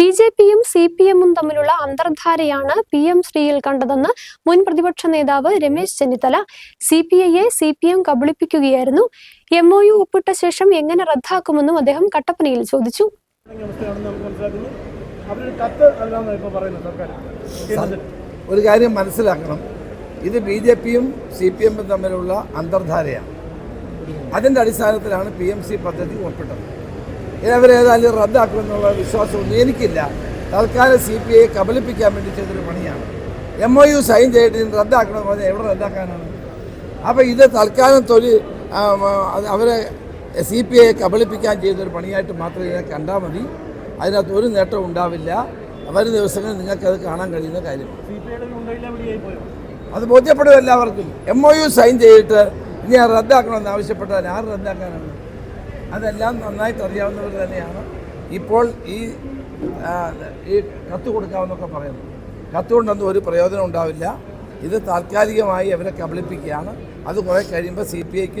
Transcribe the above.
B J പിയും C P എമ്മും തമ്മിലുള്ള അന്തർധാരയാണ് പി എം ശ്രീയിൽ കണ്ടതെന്ന് മുൻ പ്രതിപക്ഷ നേതാവ് രമേശ് ചെന്നിത്തല സി പി ഐയെ സി പി എം കബളിപ്പിക്കുകയായിരുന്നു. എം ഒ യു ഒപ്പിട്ട ശേഷം എങ്ങനെ റദ്ദാക്കുമെന്നും അദ്ദേഹം കട്ടപ്പനയിൽ ചോദിച്ചു. ഒരു കാര്യം മനസ്സിലാക്കണം. ഇത് ബി ജെ പിയും സി പി എമ്മും തമ്മിലുള്ള അന്തർധാരയാണ്. അതിന്റെ അടിസ്ഥാനത്തിലാണ് പി എം സി പദ്ധതി ഒപ്പിട്ടത്. ഇത് അവരേതായാലും റദ്ദാക്കുമെന്നുള്ള വിശ്വാസമൊന്നും എനിക്കില്ല. തൽക്കാലം സി പി ഐ കബളിപ്പിക്കാൻ വേണ്ടി ചെയ്തൊരു പണിയാണ്. എം ഒ യു സൈൻ ചെയ്തിട്ട് റദ്ദാക്കണമെന്ന് പറഞ്ഞാൽ എവിടെ റദ്ദാക്കാനാണ്? അപ്പോൾ ഇത് തൽക്കാലം തൊഴിൽ അവരെ സി പി ഐയെ കബളിപ്പിക്കാൻ ചെയ്തൊരു പണിയായിട്ട് മാത്രം ഇതിനെ കണ്ടാൽ മതി. അതിനകത്ത് ഒരു നേട്ടവും ഉണ്ടാവില്ല. വരും ദിവസങ്ങളിൽ നിങ്ങൾക്കത് കാണാൻ കഴിയുന്ന കാര്യമാണ് അത് ബോധ്യപ്പെടും എല്ലാവർക്കും. എം ഒ യു സൈൻ ചെയ്തിട്ട് ഇനി അത് റദ്ദാക്കണമെന്ന് ആവശ്യപ്പെട്ടാൽ ആര് റദ്ദാക്കാനാണ്? അതെല്ലാം നന്നായിട്ട് അറിയാവുന്നവർ തന്നെയാണ്. ഇപ്പോൾ ഈ ഈ കത്ത് കൊടുക്കാമെന്നൊക്കെ പറയുന്നു. കത്ത് കൊണ്ടൊന്നും ഒരു പ്രയോജനം ഉണ്ടാവില്ല. ഇത് താൽക്കാലികമായി അവരെ കബളിപ്പിക്കുകയാണ്. അത് കുറേ കഴിയുമ്പോൾ സി പി ഐക്കും